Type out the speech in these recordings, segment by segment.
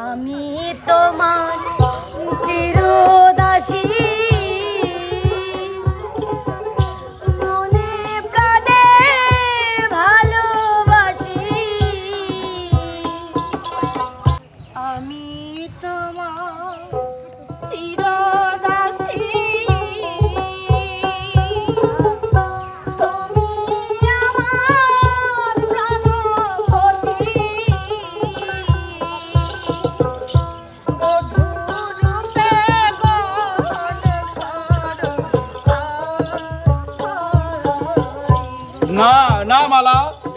আমি তোমার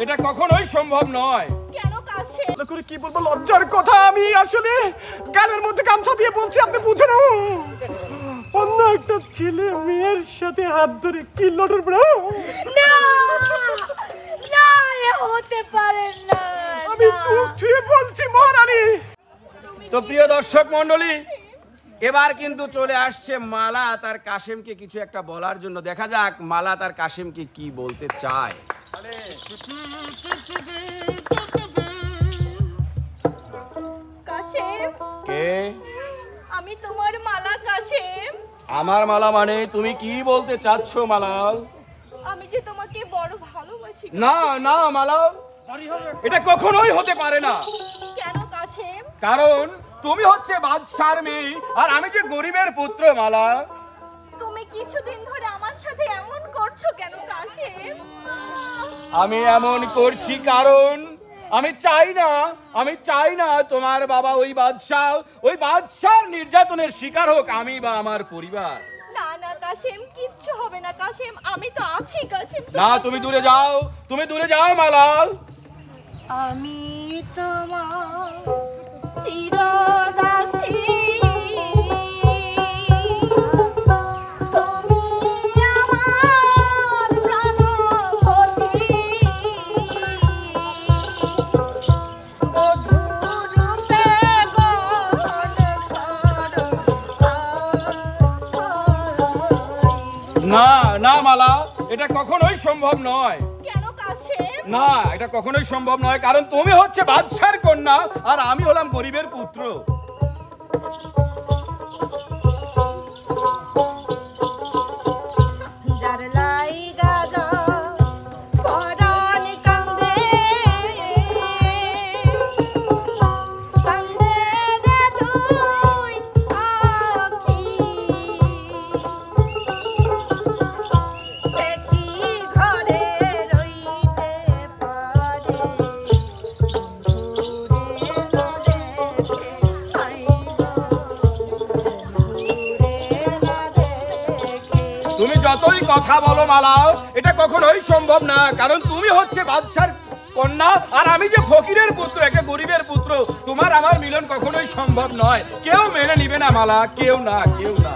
এটা কখনোই সম্ভব নয়। কেন কাশে ভালো করে কি বলব? লজ্জার কথা আমি আসলে গানের মধ্যে গামছা দিয়ে বলছি আপনি বুঝে না অন্য একটা ছেলে মেয়ের সাথে হাত ধরে কি লটর না না এ হতে পারে না আমি। চোখ ছুঁয়ে বলছি মহারানী। তো প্রিয় দর্শক মণ্ডলী এবার কিন্তু চলে আসছে মালা তার কাশেমকে কিছু একটা বলার জন্য। দেখা যাক মালা তার কাশেমকে কি বলতে চায়। কাশেম কে? আমি তোমার মালা কাশেম। আমার মালা মানে তুমি কি বলতে চাচ্ছ মালাল? আমি যে তোমাকে বড় ভালোবাসি না না মালাল। এটা কখনোই হতে পারে না। কেন কাশেম? কারণ তুমি হচ্ছে বাদশার মেয়ে আর আমি যে গরিবের পুত্র মালা তুমি কিছুদিন ধরে আমার সাথে এমন করছ কেন কাশেম? আমি এমন করছি কারণ আমি চাই না আমি চাই না তোমার বাবা ওই বাদশাহ ওই বাদশার নির্যাতনের শিকার হোক আমি বা আমার পরিবার। না না কাশেম কিচ্ছু হবে না কাশেম আমি তো আছি কাশেম না তুমি দূরে যাও তুমি দূরে যাও মালাল। আমি তোমার চিরদাসী। না মালা এটা কখনোই সম্ভব নয়। কেন কাশেম? না এটা কখনোই সম্ভব নয় কারণ তুমি হচ্ছে বাদশার কন্যা আর আমি হলাম গরিবের পুত্র। কথা বলো মালাও। এটা কখনোই সম্ভব না, কারণ তুমি হচ্ছে বাদশার কন্যা, আর আমি যে ফকিরের পুত্র, একে গরিবের পুত্র, তোমার আমার মিলন কখনোই সম্ভব নয়। কেউ মেনে নিবে না মালা, কেউ না কেউ না।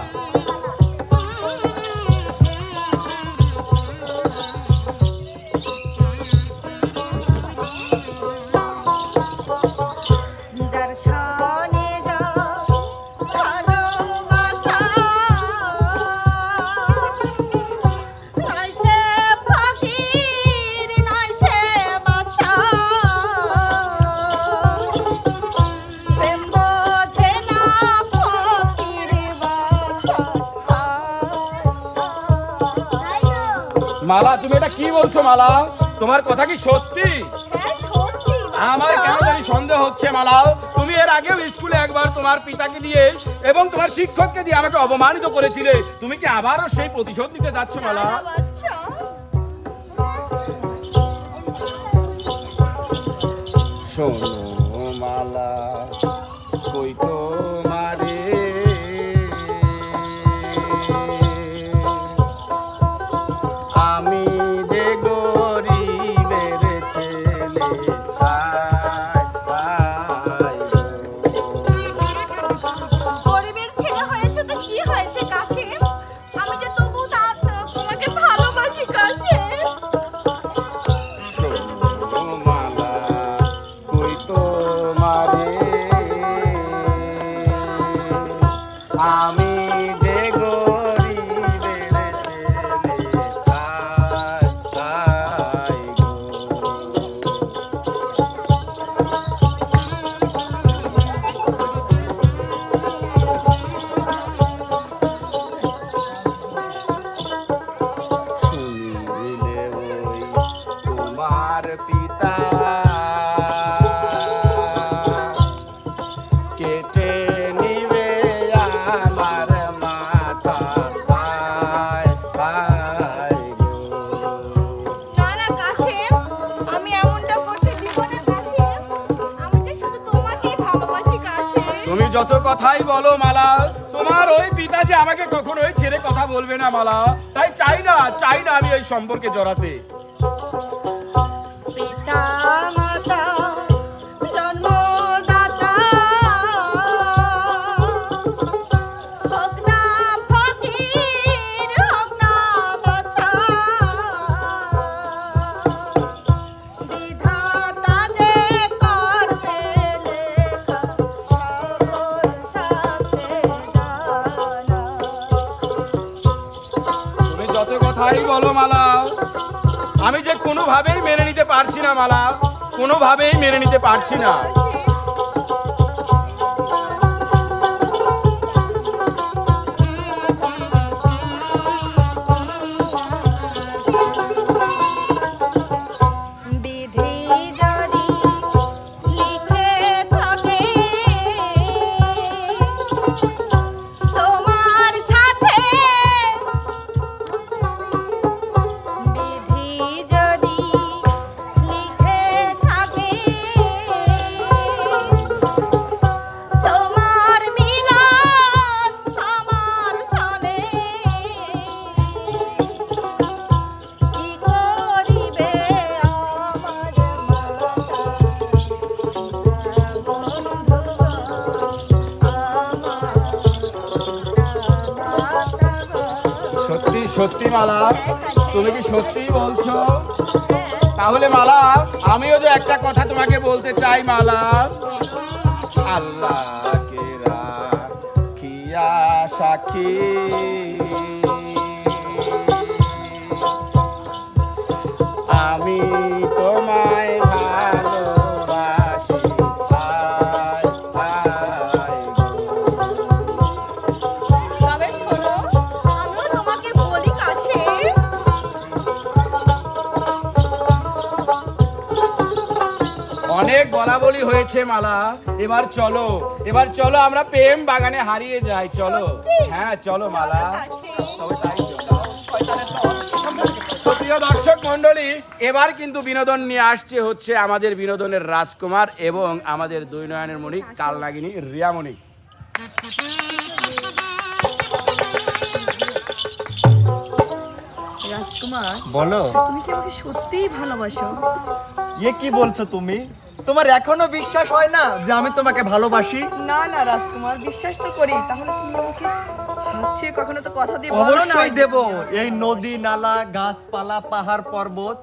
বলছো মালা? তোমার কথা কি সত্যি? হ্যাঁ আমার কেন জানি সন্দেহ হচ্ছে মালা। তুমি এর আগেও স্কুলে একবার তোমার পিতাকে দিয়ে এবং তোমার শিক্ষককে দিয়ে আমাকে অপমানিত করেছিলে। তুমি কি আবারও সেই প্রতিশোধ নিতে যাচ্ছ মালা? শোনো সম্পর্কে জড়াতে। মালা কোনোভাবেই মেনে নিতে পারছি না। কথা তোমাকে বলতে চাই মালা। কেরা কিয়া সাক্ষী। আমি বলি হয়েছে মালা। এবার চলো এবার চলো আমরা প্রেম বাগানে হারিয়ে যাই। চলো। হ্যাঁ চলো মালা। তবে তাই প্রিয় দর্শক মন্ডলী এবার কিন্তু বিনোদন নিয়ে আসছে হচ্ছে আমাদের বিনোদনের রাজকুমার এবং আমাদের দুই নয়নের মণি কালনাগিনী রিয়ামণি। রাজকুমার বলো। তুমি কি আমাকে সত্যিই ভালোবাসো? এ কি বলছো তুমি? তোমার এখনও বিশ্বাস হয় না যে আমি তোমাকে ভালোবাসি? না না রাজকুমার বিশ্বাস তো করি। তাহলে তুমি আমাকে ছেড়ে কখনো তো কথা দিয়ে বলো না। অবশ্যই দেব। এই নদী নালা গাছপালা পাহাড় পর্বত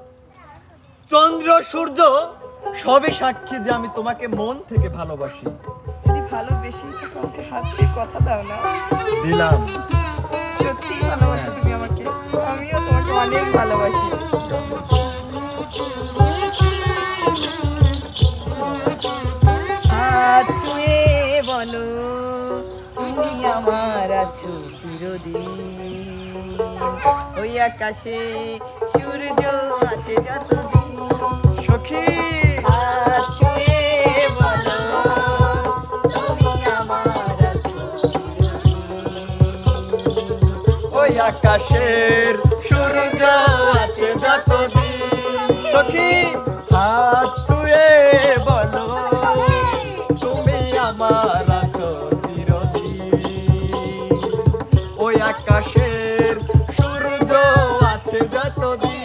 চন্দ্র সূর্য সবই সাক্ষী যে আমি তোমাকে মন থেকে ভালোবাসি। যদি ভালোবেসে থাকো আমাকে হাত কথা দাও না। দিলাম। সত্যিই ভালোবাসো তুমি আমাকে। আমিও তোমাকে অনেক ভালোবাসি। ওই আকাশে সূর্য আছে যতদিন। সখী। আকাশের সূর্য আছে যতদিন। সখী হাত যতদিন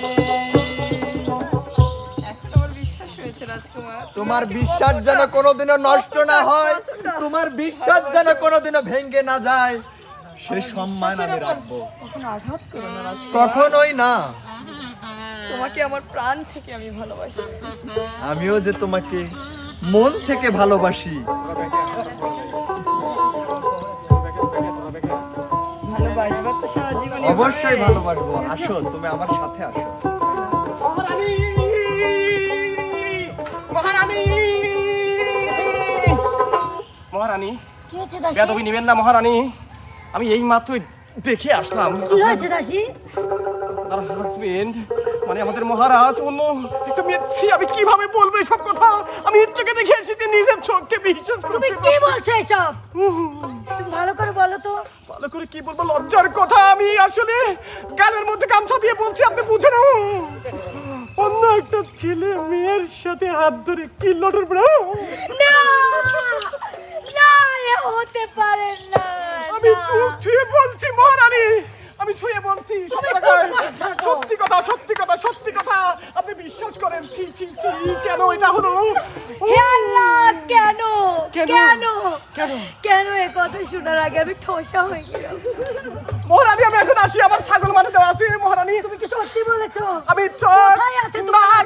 তোমার বিশ্বাস যেন কোনোদিনও নষ্ট না হয় তোমার বিশ্বাস যেন কোনোদিনও ভেঙে না যায় সে সম্মান আমি রাখব। কখনোই না। তোমাকে আমার প্রাণ থেকে আমি ভালোবাসি। আমিও যে তোমাকে মন থেকে ভালোবাসি। অবশ্যই ভালোবাসবো। আসো তুমি আমার সাথে আসো। মহারানী! মহারানী! মহারানী কি হয়েছে দাসী? বেদবি নিবেন না মহারানী। আমি এই মাত্রই দেখে আসলাম। কি হয়েছে দাসী? আর হাজবেন্ড মানে আমাদের মহারাজ অন্য একটা মেয়ে। ছি, আমি কীভাবে বলব সব কথা? আমি এর চোখে দেখে এসেছি নিজের চোখকে বিশ্বাস তুমি কি বলছো এসব? তুমি ভালো করে বলো তো। ভালো করে কি বলব? লজ্জার কথা আমি আসলে গানের মধ্যে গামছা দিয়ে বলছি আপনি বুঝে না অন্য একটা ছেলে মেয়ের সাথে হাত ধরে কি লটর না না হতে পারে না আমি চুপ বলছি মহারানী। করে থাকো। সত্যি কথা সত্যি কথা সত্যি কথা। আপনি বিশ্বাস করেন ছি ছি ছি কেন এটা হলো? হে আল্লাহ কেন? কেন? কেন? কেন? এ কথা শোনার আগে আমি ঠোসা হয়ে গেলাম? মহারানী আমি এখন আসি আমার ছাগল মানে দেওয়া আছে মহারানী তুমি কি সত্যি বলেছ? আমি চোখ কোথায় আছে তোমার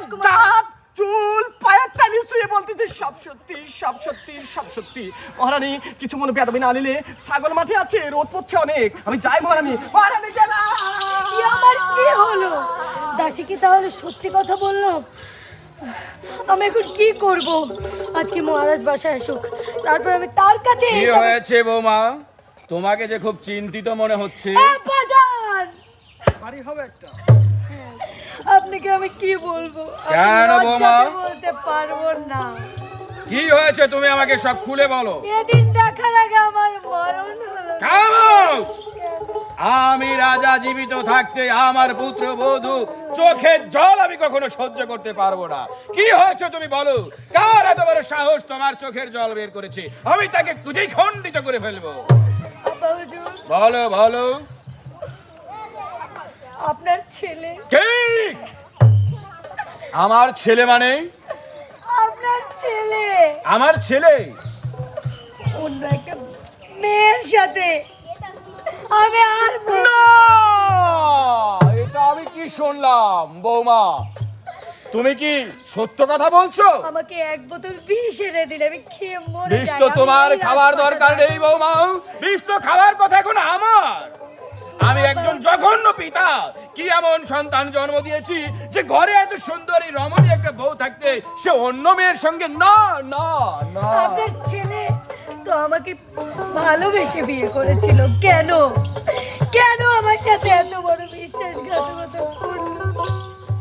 চুল পায়ের টানি শুয়ে বলতেছি সব সত্যি সব সত্যি সব সত্যি। মহারানী কিছু মনে বেদবি না নিলে ছাগল মাঠে আছে রোদ পড়ছে অনেক। আমি যাই মহারানী। মহারানী গেলাম! কি আমার কি হলো? দাসী কি তাহলে সত্যি কথা বলল? আমি এখন কি করব? আজকে মহারাজ বাসায় আসুক। তারপর আমি তার কাছে কি এসব- হয়েছে বৌমা? তোমাকে যে খুব চিন্তিত মনে হচ্ছে। বাজার! বাড়ি হবে একটা। আপনাকে আমি কি বলব? কেন বৌমা? বলতে পারব না। কি হয়েছে তুমি আমাকে সব খুলে বলো? এদিন দেখার আগে আমার মরণ হলো। খামোশ! আমি রাজা জীবিত থাকতে আমার পুত্র বধূ চোখের জল আমি কখনো সহ্য করতে পারব না। কি হয়েছে তুমি বলো? কার এত বড় সাহস তোমার চোখের জল বের করেছে? আমি তাকে খুঁজেই খণ্ডিত করে ফেলব। বলো বলো। আপনার ছেলে। কি? আমার ছেলে মানে? আপনার ছেলে। আমার ছেলে? অন্য একটা মেয়ের সাথে। আমি আর না। এটা আমি কি শুনলাম বৌমা? তুমি কি সত্য কথা বলছো? আমাকে এক বোতল বিষ এনে দিন আমি খেয়ে মরে বিষ। তো তোমার খাবার দরকার নেই বৌমা। বিষ তো খাবার কথা এখন আমার। আমি একজন জঘন্য পিতা। কি এমন সন্তান জন্ম দিয়েছি যে ঘরে এত সুন্দরী রমণী একটা বউ থাকতে সে অন্য মেয়ের সঙ্গে না না না। আপনার ছেলে তো আমাকে ভালোবেসে বিয়ে করেছিল। কেন? কেন আমার সাথে এত বড় বিশ্বাসঘাতকতা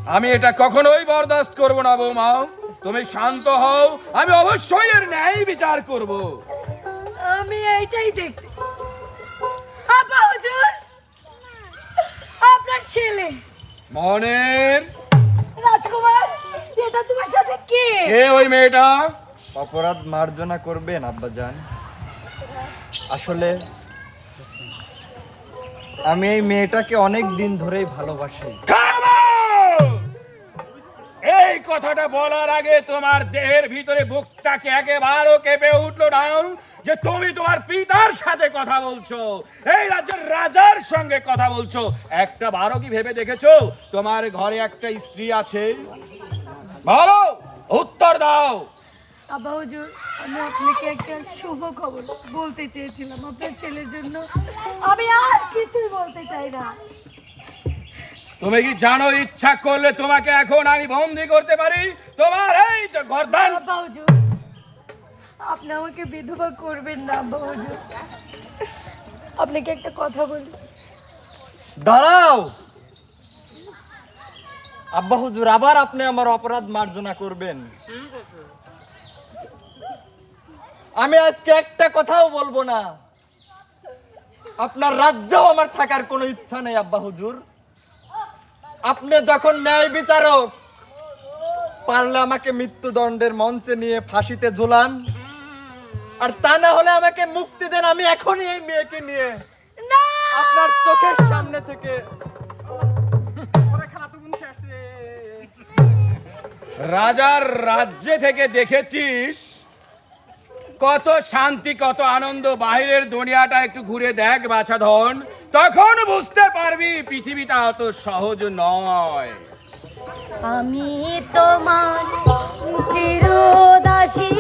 আমি এটা কখনোই বরদাস্ত করব না বৌমা। তুমি শান্ত হও। আমি অবশ্যই এর ন্যায় বিচার করব। আমি এইটাই দেখতে। আপা হুজুর! আপনার ছেলে। মনের রাজকুমার এটা তোমার সাথে কে? কে ওই মেয়েটা? অপরাধ মার্জনা করবেন আব্বাজান। আসলে আমি এই মেয়েটাকে অনেক দিন ধরেই ভালোবাসি। কথাটা বলার আগে তোমার দেহের ভিতরে বুকটাকে একেবারও কেঁপে উঠল না যে তুমি তোমার পিতার সাথে কথা বলছো, এই রাজ্যের রাজার সঙ্গে কথা বলছো। একটা বারো কি ভেবে দেখেছ? তোমার ঘরে একটা স্ত্রী আছে। বলো, উত্তর দাও। আব্বা হুজুর, আমি আপনাকে একটা শুভ খবর বলতে চেয়েছিলাম আপনার ছেলের জন্য। আমি আর কিছুই বলতে চাই না। তুমি কি জানো ইচ্ছা করলে তোমাকে এখন আমি বন্দি করতে পারি? তোমার এই তো গর্দান আব্বা হুজুর আপনি আমাকে বিধবা করবেন না আব্বা হুজুর। আপনাকে একটা কথা বলি দাঁড়াও। আব্বা হুজুর আবার আপনি আমার অপরাধ মার্জনা করবেন। আমি আজকে একটা কথাও বলব না। আপনার রাজ্যেও আমার থাকার কোনো ইচ্ছা নেই আব্বা হুজুর। আপনি যখন ন্যায় বিচারক পারলে আমাকে মৃত্যুদণ্ডের মঞ্চে নিয়ে ফাঁসিতে ঝোলান। আর তা না হলে আমাকে মুক্তি দেন আমি এখনই এই মেয়েকে নিয়ে। আপনার চোখের সামনে থেকে। ওরে খেলা তো বুনছে আসে রাজার রাজ্যে থেকে দেখেছিস? কত শান্তি কত আনন্দ। বাইরের দুনিয়াটা একটু ঘুরে দেখ বাছাধন তখন বুঝতে পারবি পৃথিবীটা অত সহজ নয়। আমি তোমার চিরদাসী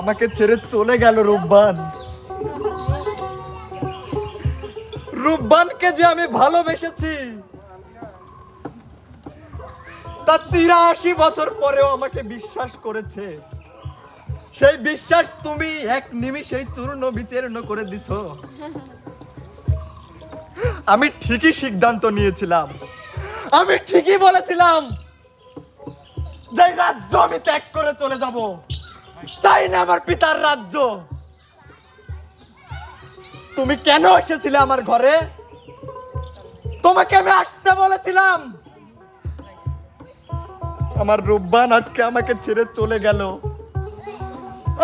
আমাকে ছেড়ে চলে গেল রূপবান। রূপবানকে যে আমি ভালোবেসেছি, তা তিরাশি বছর পরেও আমাকে বিশ্বাস করেছে। সেই বিশ্বাস তুমি এক নিমিষেই চূর্ণ বিচূর্ণ করে দিছ। আমি ঠিকই সিদ্ধান্ত নিয়েছিলাম। আমি ঠিকই বলেছিলাম যে রাজ্য আমি ত্যাগ করে চলে যাব। তাই না আমার পিতার রাজ্য? তুমি কেন এসেছিলে আমার ঘরে? তোমাকে আমি আসতে বলেছিলাম। আমার রূপবান আজকে আমাকে ছেড়ে চলে গেল।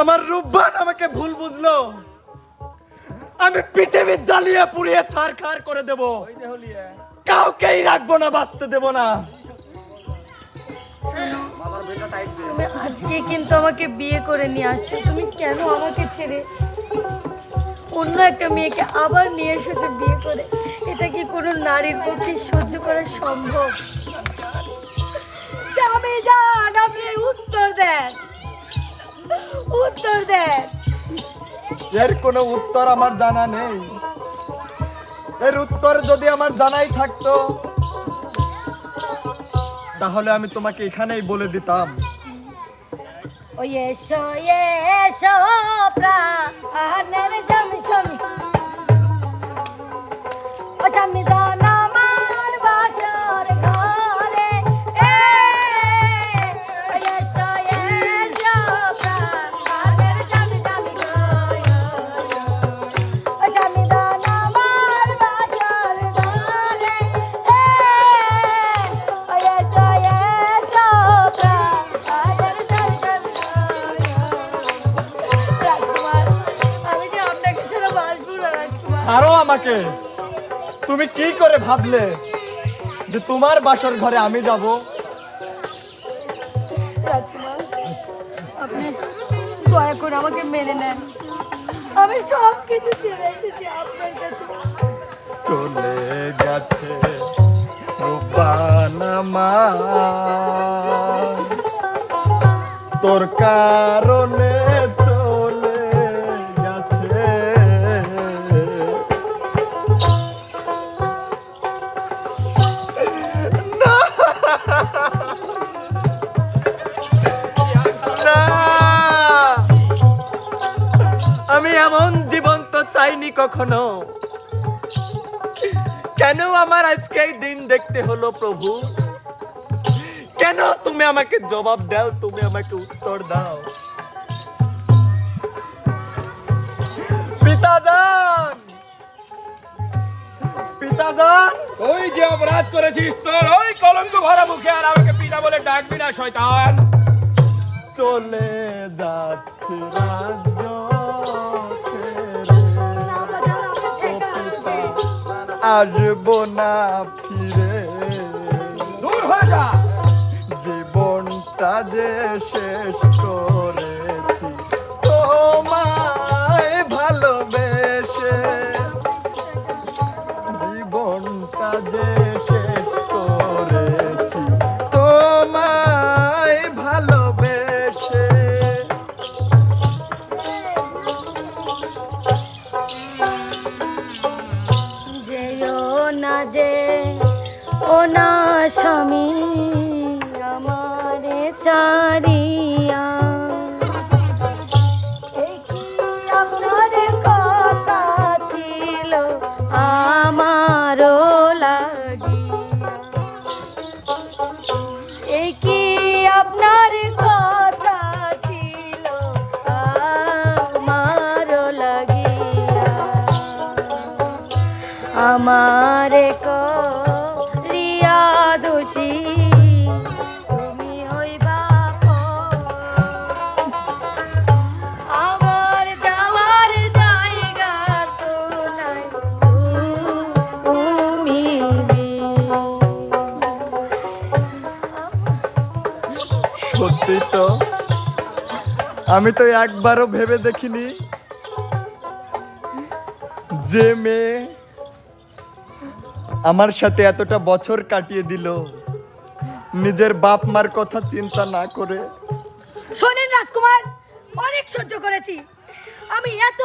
আমার রূপবান আমাকে ভুল বুঝলো। আমি পৃথিবী জ্বালিয়ে পুড়িয়ে ছাড় ছাড়খাড় করে দেব। কাউকেই রাখব না বাঁচতে দেব না। তুমি আজকে কিন্তু আমাকে বিয়ে করে নিয়ে আসছো। তুমি কেন আমাকে ছেড়ে অন্য একটা মেয়েকে আবার নিয়ে এসেছ বিয়ে করে? এটা কি কোনো নারীর পক্ষে সহ্য করা সম্ভব? স্বামী যান আপনি উত্তর দেন। উত্তর দেন। এর কোনো উত্তর আমার জানা নেই। এর উত্তর যদি আমার জানাই থাকতো তাহলে আমি তোমাকে এখানেই বলে দিতাম। ও স্বামী আরও আমাকে। তুমি কি করে ভাবলে যে তোমার বাসর ঘরে আমি যাব? আপনি দয়া করে আমাকে মেনে নেন। আমি সব কিছু ছেড়ে এসেছি আপনার কাছে। চলে গেছে রূপান আমার তোর কারণে এমন জীবন তো চাইনি কখনো। কেন আমার আজকে এই দিন দেখতে হলো প্রভু? কেন তুমি আমাকে জবাব দাও তুমি আমাকে উত্তর দাও? পিতাজান! পিতাজান! ওই যে অপরাধ করেছিস তোর ওই কলঙ্ক ভরা মুখে আর আমাকে পিতা বলে ডাকবি না শয়তান। চলে যাচ্ছে রাজ্য আসব না ফিরে। দূর হয়ে যা। জীবনটা যে শেষ আমারে করিয়া দোষী। হইবা আমার জায়গা তো সত্যি তো, আমি তো একবারও ভেবে দেখিনি যে মেয়ে আমার সাথে এতটা বছর কাটিয়ে দিল। নিজের বাপ মার কথা চিন্তা না করে। শোনেন রাজকুমার অনেক সহ্য করেছি। আমি এত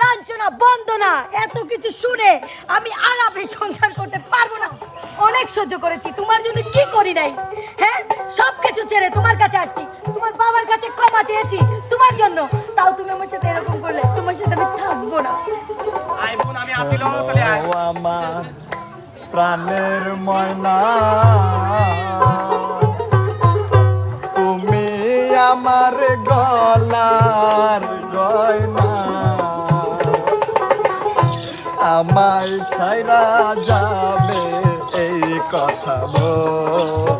লাঞ্ছনা বন্দনা এত কিছু শুনে আমি আলাপে সংসার করতে পারব না। অনেক সহ্য করেছি তোমার জন্য কি করি নাই? হ্যাঁ? সব কিছু ছেড়ে তোমার কাছে আসছি। তোমার বাবার কাছে ক্ষমা চেয়েছি তোমার জন্য। তাও তুমি আমার সাথে এরকম করলে তোমার সাথে আমি থাকব না। আয় বোন আমি আসিল চলে আয়। ও প্রাণের ময়না। তুমি আমার গলার গয়না। আমায় ছাইরা যাবে এই কথা বইল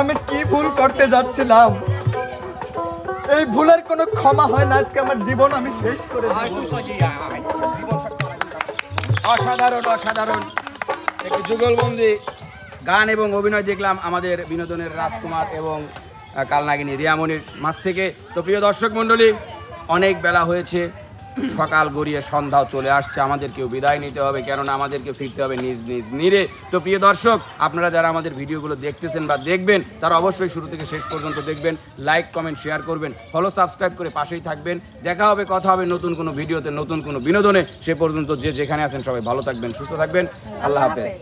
আমি কি ভুল করতে যাচ্ছিলাম? এই ভুলের কোনো ক্ষমা হয় না, আজকে আমার জীবন আমি শেষ করে অসাধারণ অসাধারণ। একটি যুগলবন্দি গান এবং অভিনয় দেখলাম আমাদের বিনোদনের রাজকুমার এবং কালনাগিনী রিয়ামণির মাছ থেকে। তো প্রিয় দর্শক মণ্ডলী, অনেক বেলা হয়েছে। সকাল গড়িয়ে সন্ধ্যাও চলে আসছে। আমাদেরকেও বিদায় নিতে হবে, কেননা আমাদেরকে ফিরতে হবে নিজ নিজ নিরে। তো প্রিয় দর্শক, আপনারা যারা আমাদের ভিডিওগুলো দেখতেছেন বা দেখবেন, তারা অবশ্যই শুরু থেকে শেষ পর্যন্ত দেখবেন, লাইক, কমেন্ট, শেয়ার করবেন, ফলো, সাবস্ক্রাইব করে পাশেই থাকবেন। দেখা হবে, কথা হবে নতুন কোনো ভিডিওতে, নতুন কোনো বিনোদনে। সে পর্যন্ত যে যেখানে আছেন সবাই ভালো থাকবেন, সুস্থ থাকবেন। আল্লাহ হাফেজ।